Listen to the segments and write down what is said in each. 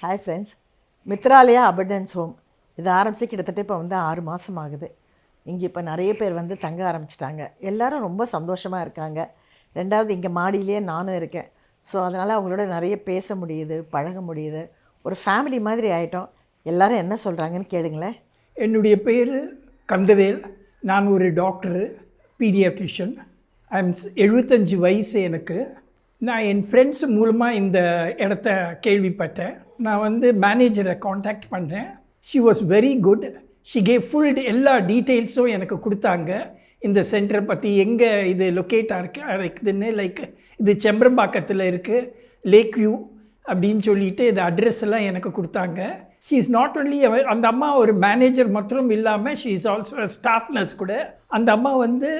Hi friends Mithralaya abundance home இது ஆரம்பித்து கிட்டத்தட்ட இப்போ வந்து ஆறு மாதம் ஆகுது. இங்கே இப்போ நிறைய பேர் வந்து தங்க ஆரம்பிச்சிட்டாங்க. எல்லோரும் ரொம்ப சந்தோஷமாக இருக்காங்க. ரெண்டாவது இங்கே மாடியிலேயே நானும் இருக்கேன். ஸோ அதனால் அவங்களோட நிறைய பேச முடியுது பழக முடியுது. ஒரு ஃபேமிலி மாதிரி ஆகிட்டோம் எல்லோரும் என்ன சொல்கிறாங்கன்னு கேளுங்களேன். என்னுடைய பேர் கந்தவேல். நான் ஒரு டாக்டரு பீடியாட்ரிஷியன் ஐம் எழுபத்தஞ்சி வயசு எனக்கு. நான் என் ஃப்ரெண்ட்ஸ் மூலமாக இந்த இடத்த கேள்விப்பட்டேன். நான் வந்து மேனேஜரை காண்டாக்ட் பண்ணேன். She was very good she gave full எல்லா டீட்டெயில்ஸும் எனக்கு கொடுத்தாங்க. இந்த சென்டரை பற்றி எங்கே இது லொக்கேட்டாக இருக்கு இருக்குதுன்னு லைக் இது செம்பரம்பாக்கத்தில் இருக்குது லேக் வியூ அப்படின்னு சொல்லிட்டு இது அட்ரஸ் எல்லாம் எனக்கு கொடுத்தாங்க. ஷீ இஸ் நாட் ஒன்லி அந்த அம்மா ஒரு மேனேஜர் மாத்திரம் இல்லாமல் she is also staff nurse கூட. அந்த அம்மா வந்து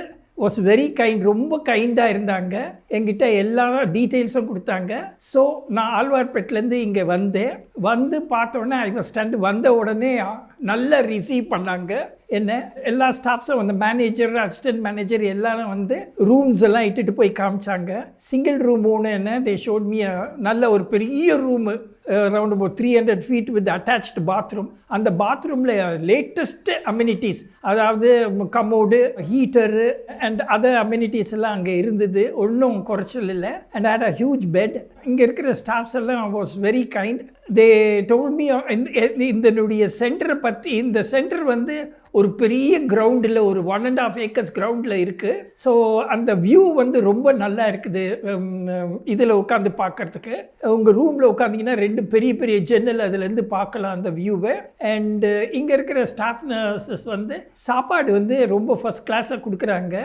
வாஸ் வெரி கைண்ட் ரொம்ப கைண்டாக இருந்தாங்க. எங்கிட்ட எல்லா டீட்டெயில்ஸும் கொடுத்தாங்க. ஸோ நான் ஆழ்வார்பேட்டிலேருந்து இங்கே வந்தேன். வந்து பார்த்தோன்னே ஐ வாஸ் ஸ்டாண்ட் வந்த உடனே நல்லா ரிசீவ் பண்ணாங்க. என்ன எல்லா ஸ்டாஃப்ஸும் வந்து மேனேஜர் அசிஸ்டன்ட் மேனேஜர் எல்லாரும் வந்து ரூம்ஸ் எல்லாம் இட்டுட்டு போய் காமிச்சாங்க. சிங்கிள் ரூம் ஒன்று என்ன தே ஷோட் மீ நல்ல ஒரு பெரிய room around about three hundred feet with attached bathroom அந்த பாத்ரூமில் லேட்டஸ்ட்டு அம்யூனிட்டிஸ் அதாவது commode heater and other amenities எல்லாம் அங்கே இருந்தது. ஒன்றும் குறைச்சல் இல்லை. And had a huge bed இங்கே இருக்கிற ஸ்டாஃப்ஸ் எல்லாம் was very kind they told me இதனுடைய சென்டரை பற்றி இந்த சென்டர் வந்து ஒரு பெரிய கிரவுண்டில் ஒரு ஒன் அண்ட் ஆஃப் ஏக்கர்ஸ் கிரவுண்டில் இருக்குது ஸோ அந்த வியூ வந்து ரொம்ப நல்லா இருக்குது இதில் உட்காந்து பார்க்கறதுக்கு உங்கள் ரூமில் உட்காந்திங்கன்னா ரெண்டு பெரிய பெரிய ஜன்னல் அதுலேருந்து பார்க்கலாம் அந்த வியூவை அண்டு இங்கே இருக்கிற ஸ்டாஃப் நர்சஸ் வந்து சாப்பாடு வந்து ரொம்ப ஃபஸ்ட் கிளாஸாக கொடுக்குறாங்க.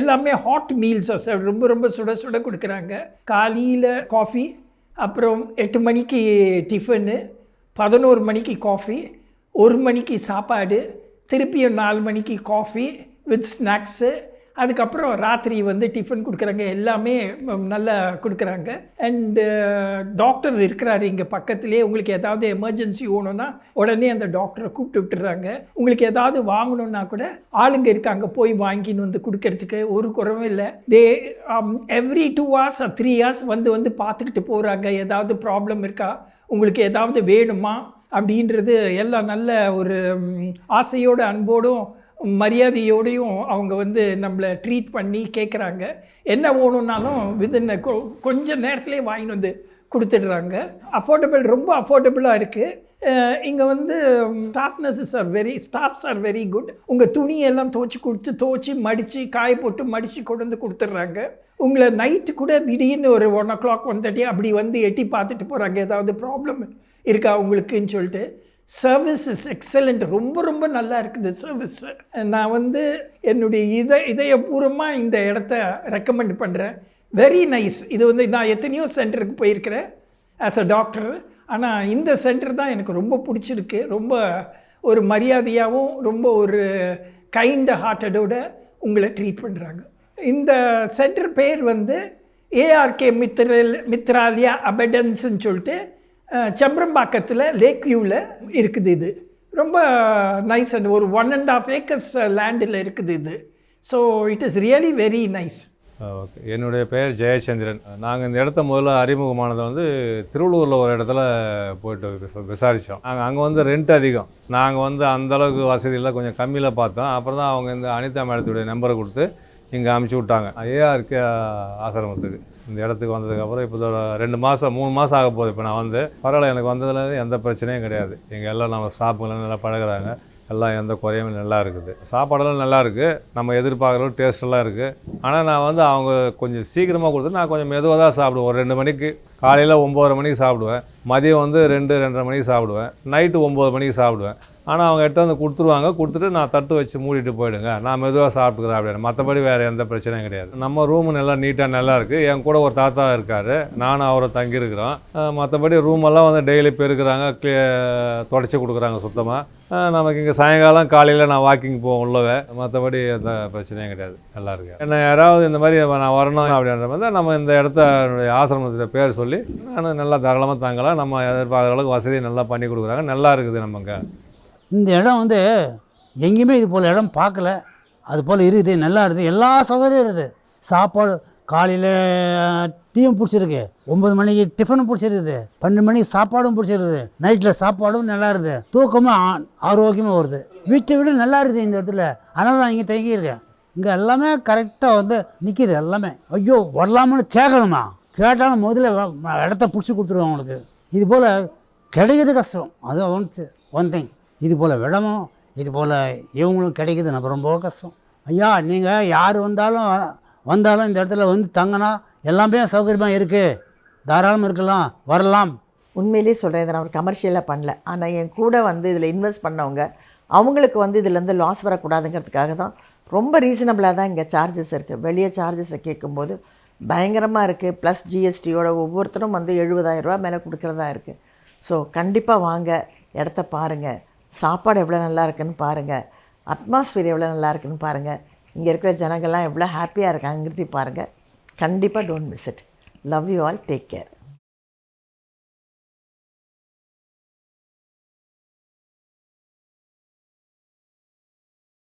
எல்லாமே ஹாட் மீல்ஸ் ரொம்ப ரொம்ப சுட சுட கொடுக்குறாங்க. காலையில் காஃபி அப்புறம் எட்டு மணிக்கு டிஃபனு பதினோரு மணிக்கு காஃபி ஒரு மணிக்கு சாப்பாடு திருப்பியும் நாலு மணிக்கு காஃபி வித் ஸ்நாக்ஸு அதுக்கப்புறம் ராத்திரி வந்து டிஃபன் கொடுக்குறாங்க. எல்லாமே நல்லா கொடுக்குறாங்க. அண்டு டாக்டர் uh, இருக்கிறாரு இங்கே பக்கத்துலேயே உங்களுக்கு ஏதாவது எமர்ஜென்சி வேணும்னா உடனே அந்த டாக்டரை கூப்பிட்டு விட்டுறாங்க. உங்களுக்கு ஏதாவது வாங்கணுன்னா கூட ஆளுங்க இருக்காங்க போய் வாங்கின்னு வந்து கொடுக்கறதுக்கு ஒரு குறவும் இல்லை. They every two hours three hours வந்து வந்து பார்த்துக்கிட்டு போகிறாங்க ஏதாவது ப்ராப்ளம் இருக்கா? உங்களுக்கு ஏதாவது வேணுமா? அப்படின்றது எல்லாம் நல்ல ஒரு ஆசையோட அன்போடும் மரியாதையோடையும் அவங்க வந்து நம்மளை ட்ரீட் பண்ணி கேட்குறாங்க என்ன வேணும்னாலும் வித்தின் கொஞ்சம் நேரத்துலேயே வாங்கிட்டு வந்து கொடுத்துடுறாங்க. அஃபோர்டபுள் ரொம்ப அஃபோர்டபுளாக இருக்குது இங்கே வந்து staff nurses are very staffs are very good உங்கள் துணியெல்லாம் துவச்சி கொடுத்து துவச்சி மடித்து காய போட்டு மடித்து கொண்டு வந்து கொடுத்துட்றாங்க. உங்களை நைட்டு கூட திடீர்னு ஒரு one o'clock one thirty அப்படி வந்து எட்டி பார்த்துட்டு போகிறாங்க ஏதாவது ப்ராப்ளம் இருக்கா உங்களுக்குன்னு சொல்லிட்டு. சர்வீஸ் இஸ் எக்ஸலண்ட் ரொம்ப ரொம்ப நல்லா இருக்குது சர்வீஸ் நான் வந்து என்னுடைய இதை இதயபூர்வமாக இந்த இடத்த ரெக்கமெண்ட் பண்ணுறேன் வெரி நைஸ் இது வந்து நான் எத்தனையோ சென்டருக்கு போயிருக்கிறேன் ஆஸ் அ டாக்டர் ஆனால் இந்த சென்டர் தான் எனக்கு ரொம்ப பிடிச்சிருக்கு. ரொம்ப ஒரு மரியாதையாகவும் ரொம்ப ஒரு கைண்ட் ஹார்ட்டடோட உங்களை ட்ரீட் பண்ணுறாங்க இந்த சென்டர் பேர் வந்து ஏஆர்கே மித்ரல் மித்ராலியா அபடன்ஸ்ன்னு சொல்லிட்டு செம்பரம்பாக்கத்தில் லேக் வியூவில் இருக்குது இது. ரொம்ப நைஸ் அண்ட் ஒரு ஒன் அண்ட் ஆஃப் ஏக்கர்ஸ் லேண்டில் இருக்குது இது. So it is really very nice okay என்னுடைய பெயர் ஜெயச்சந்திரன். நாங்கள் இந்த இடத்த முதல்ல அறிமுகமானது வந்து திருவள்ளூரில் ஒரு இடத்துல போயிட்டு விசாரித்தோம் நாங்கள் அங்கே வந்து ரெண்ட் அதிகம். நாங்கள் வந்து அந்த அளவுக்கு வசதியெல்லாம் கொஞ்சம் கம்மியில் பார்த்தோம். அப்புறம் தான் அவங்க இந்த அனிதா மேடத்துடைய நம்பரை கொடுத்து இங்கே அமுச்சு விட்டாங்க. ஏஆர்கே ஆசிரமத்துக்கு. இந்த இடத்துக்கு வந்ததுக்கப்புறம் இப்போ ரெண்டு மாதம் மூணு மாதம் ஆக போகுது. இப்போ நான் வந்து பரவாயில்ல எனக்கு வந்ததுல எந்த பிரச்சனையும் கிடையாது. எங்கள் எல்லாம் நம்ம ஸ்டாஃபுங்களாம் நல்லா பழகுறாங்க. எல்லாம் எந்த குறையும் நல்லா இருக்குது. சாப்பாடெல்லாம் நல்லா இருக்குது நம்ம எதிர்பார்க்குற டேஸ்டெல்லாம் இருக்குது ஆனால் நான் வந்து அவங்க கொஞ்சம் சீக்கிரமாக கொடுத்து நான் கொஞ்சம் மெதுவாக தான் சாப்பிடுவேன். ஒரு ரெண்டு மணிக்கு காலையில் ஒம்பது மணிக்கு சாப்பிடுவேன். மதியம் வந்து ரெண்டு ரெண்டரை மணிக்கு சாப்பிடுவேன். நைட்டு ஒம்பது மணிக்கு சாப்பிடுவேன். ஆனால் அவங்க எடுத்து வந்து கொடுத்துருவாங்க. கொடுத்துட்டு நான் தட்டு வச்சு மூடிட்டு போயிடுங்க. நான் மெதுவாக சாப்பிட்டுக்கிறேன் அப்படின்னு. மற்றபடி வேறு எந்த பிரச்சனையும் கிடையாது. நம்ம ரூமு நல்லா நீட்டாக நல்லா இருக்குது என் கூட ஒரு தாத்தா இருக்கார். நானும் அவரை தங்கியிருக்கிறோம். மற்றபடி ரூமெல்லாம் வந்து டெய்லி பெருக்கிறாங்க. க்ளீ தொடச்சி கொடுக்குறாங்க சுத்தமாக நமக்கு இங்கே சாயங்காலம் காலையில் நான் வாக்கிங் போவேன் உள்ளவே. மற்றபடி எந்த பிரச்சனையும் கிடையாது. நல்லா இருக்கு. என்ன யாராவது இந்த மாதிரி நான் வரணும் அப்படின்ற மாதிரி நம்ம இந்த இடத்த ஆசிரமத்தில் ஆசிரமத்தை பேர் சொல்லி நான் நல்லா தாராளமாக தங்கலாம். நம்ம எதிர்பார்க்குற அளவுக்கு வசதி நல்லா பண்ணி கொடுக்குறாங்க. நல்லா இருக்குது நமக்கு. இந்த இடம் வந்து எங்கேயுமே இது போல் இடம் பார்க்கல. அது போல் இருக்குது நல்லா இருக்குது. எல்லா சௌகரியம் இருக்குது. சாப்பாடு காலையில் டீயும் பிடிச்சிருக்கு. ஒம்பது மணிக்கு டிஃபனும் பிடிச்சிருக்குது. பன்னெண்டு மணிக்கு சாப்பாடும் பிடிச்சிருக்குது. நைட்டில் சாப்பாடும் நல்லா இருக்குது. தூக்கமும் ஆ- ஆரோக்கியமாக வருது. வீட்டை விட நல்லா இருக்குது இந்த இடத்துல. அதனால நான் இங்கே தங்கியிருக்கேன். இங்கே எல்லாமே கரெக்டாக வந்து நிற்கிது எல்லாமே. ஐயோ வரலாமான்னு கேட்கணுமா கேட்டாலும் முதல்ல இடத்த பிடிச்சி கொடுத்துருவோம் அவங்களுக்கு இது போல் கிடைக்கிறது கஷ்டம். அது ஒன் ஒன் திங் இது போல் இடமும் இது போல் இவங்களும் கிடைக்கிது. நம்ம ரொம்ப கஷ்டம். ஐயா நீங்கள் யார் வந்தாலும் வந்தாலும் இந்த இடத்துல வந்து தங்கினா எல்லாமே சௌகரியமாக இருக்குது தாராளமாக இருக்கலாம் வரலாம். உண்மையிலேயே சொல்கிறேன் இதை நான் ஒரு கமர்ஷியலாக பண்ணல. ஆனால் என் கூட வந்து இதில் இன்வெஸ்ட் பண்ணவங்க அவங்களுக்கு வந்து இதுலேருந்து லாஸ் வரக்கூடாதுங்கிறதுக்காக தான் ரொம்ப ரீசனபிளாக தான் இங்கே சார்ஜஸ் இருக்குது வெளியே சார்ஜஸை கேட்கும்போது பயங்கரமாக இருக்குது ப்ளஸ் ஜிஎஸ்டியோட ஒவ்வொருத்தரும் வந்து 70000 ரூபாய் மேலே கொடுக்குறதா இருக்குது ஸோ கண்டிப்பாக வாங்க இடத்த பாருங்கள் சாப்பாடு எவ்வளோ நல்லா இருக்குன்னு பாருங்கள் அட்மாஸ்பியர் எவ்வளோ நல்லா இருக்குன்னு பாருங்கள் இங்கே இருக்கிற ஜனங்கள்லாம் எவ்வளோ ஹாப்பியாக இருக்காங்கிறதையும் பாருங்கள் கண்டிப்பாக don't miss it love you all take care